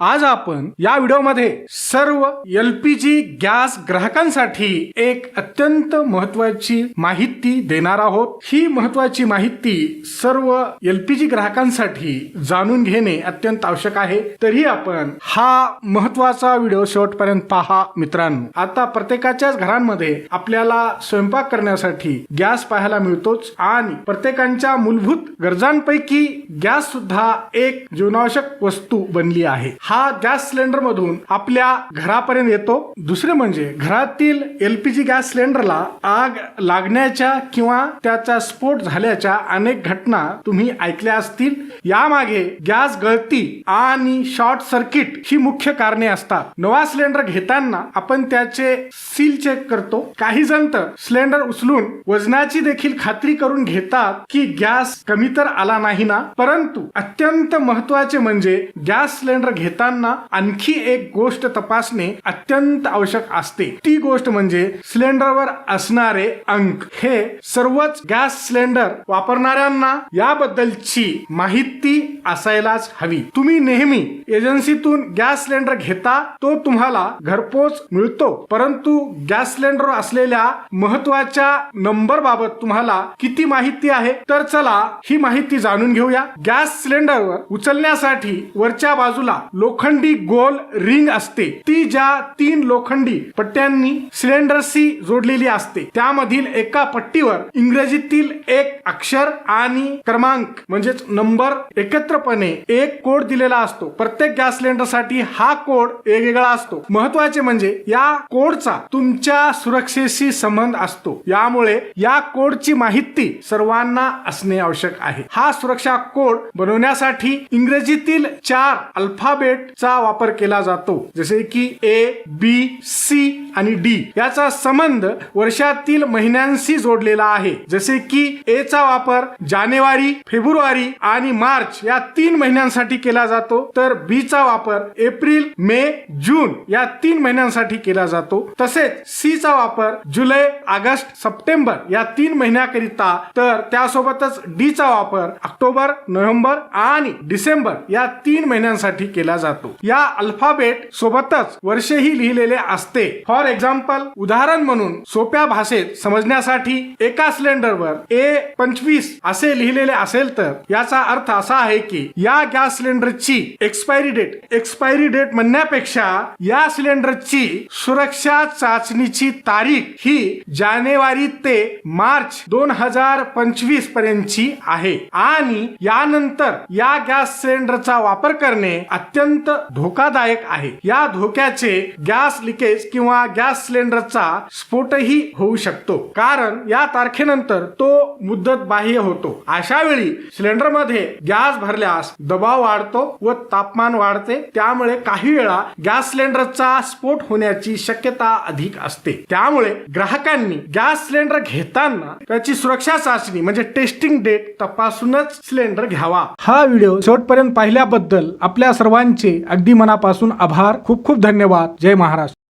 आज आपण या व्हिडिओमध्ये सर्व एलपीजी गॅस ग्राहकांसाठी एक अत्यंत महत्वाची माहिती देणार आहोत. ही महत्वाची माहिती सर्व एलपीजी ग्राहकांसाठी जाणून घेणे अत्यंत आवश्यक आहे. तरी आपण हा महत्त्वाचा व्हिडिओ शेवटपर्यंत पहा मित्रांनो. आता प्रत्येकाच्याच घरांमध्ये आपल्याला स्वयंपाक करण्यासाठी गॅस पाहायला मिळतोच आणि प्रत्येकांच्या मूलभूत गरजांपैकी गॅस सुद्धा एक जीवनावश्यक वस्तू बनली आहे. हा गॅस सिलेंडर मधून आपल्या घरापर्यंत येतो. दुसरे म्हणजे घरातील एलपीजी गॅस सिलेंडरला आग लागण्याच्या किंवा त्याचा स्फोट झाल्याच्या अनेक घटना तुम्ही ऐकल्या असतील. यामागे गॅस गळती आणि शॉर्ट सर्किट ही मुख्य कारणे असतात. नवा सिलेंडर घेताना आपण त्याचे सील चेक करतो. काही जण तर सिलेंडर उचलून वजनाची देखील खात्री करून घेतात की गॅस कमी तर आला नाही ना. परंतु अत्यंत महत्त्वाचे म्हणजे गॅस सिलेंडर घेत घेताना आणखी एक गोष्ट तपासणे अत्यंत आवश्यक असते. ती गोष्ट म्हणजे सिलेंडरवर असणारे अंक. हे सर्वच गॅस सिलेंडर वापरणाऱ्यांना याबद्दलची माहिती असायलाच हवी. तुम्ही नेहमी एजन्सीतून गॅस सिलेंडर घेता तो तुम्हाला घरपोच मिळतो. परंतु गॅस सिलेंडर असलेल्या महत्त्वाच्या नंबर बाबत तुम्हाला किती माहिती आहे? तर चला ही माहिती जाणून घेऊया. गॅस सिलेंडरवर उचलण्यासाठी वरच्या बाजूला लोखंडी गोल रिंग असते. ती ज्या तीन लोखंडी पट्ट्यांनी सिलेंडरशी जोडलेली असते त्यामधील एका पट्टीवर इंग्रजीतील एक अक्षर आणि क्रमांक म्हणजेच नंबर एकत्र एकत्रपणे एक कोड दिलेला असतो. प्रत्येक गॅस सिलेंडरसाठी हा कोड वेगवेगळा असतो. महत्त्वाचे म्हणजे या कोडचा तुमच्या सुरक्षेशी संबंध असतो. यामुळे या कोडची माहिती सर्वांना असणे आवश्यक आहे. हा सुरक्षा कोड बनवण्यासाठी इंग्रजीतील चार अल्फाबेटचा वापर केला जातो. जसे की ए बी सी आणि डी याचा संबंध वर्षातील महिन्यांशी जोडलेला आहे. जसे की ए चा वापर जानेवारी फेब्रुवारी आणि मार्च या तीन महिन्यांसाठी केला जातो. तर बी चा वापर एप्रिल मे जून या तीन महिन्यांसाठी केला जातो. तसेच सी चा वापर जुलै ऑगस्ट सप्टेंबर या तीन महिन्याकरिता तर त्यासोबतच डी चा वापर ऑक्टोबर नोव्हेंबर आणि डिसेंबर या तीन महिन्यांसाठी केला जातो. या अल्फाबेट सोबतच वर्षही लिहिलेले असते. फॉर एक्झाम्पल उदाहरण म्हणून सोप्या भाषेत समजण्यासाठी एका सिलेंडरवर ए पंचवीस असे लिहिलेले असेल तर याचा अर्थ असा आहे की या गॅस सिलेंडरची एक्सपायरी डेट एक्सपायरी डेट म्हणण्यापेक्षा या सिलेंडरची सुरक्षा चाचणीची तारीख ही जानेवारी ते मार्च दोन हजार पंचवीस पर्यंतची आहे. आणि यानंतर या गॅस सिलेंडरचा वापर करणे अत्यंत धोकादायक आहे. या धोक्याचे गॅस लिकेज किंवा गॅस सिलेंडरचा स्फोटही होऊ शकतो. कारण या तारखेनंतर तो मुद्दत बाह्य होतो. अशा वेळी सिलेंडरमध्ये गॅस भर वापरल्यास दबाव वाढतो व तापमान वाढते. त्यामुळे काही वेळा गॅस सिलेंडरचा स्फोट होण्याची शक्यता अधिक असते. त्यामुळे ग्राहकांनी गॅस सिलेंडर घेताना त्याची सुरक्षा चाचणी म्हणजे टेस्टिंग डेट तपासूनच सिलेंडर घ्यावा. हा व्हिडिओ शेवटपर्यंत पाहिल्याबद्दल आपल्या सर्वांचे अगदी मनापासून आभार. खूप खूप धन्यवाद. जय महाराष्ट्र.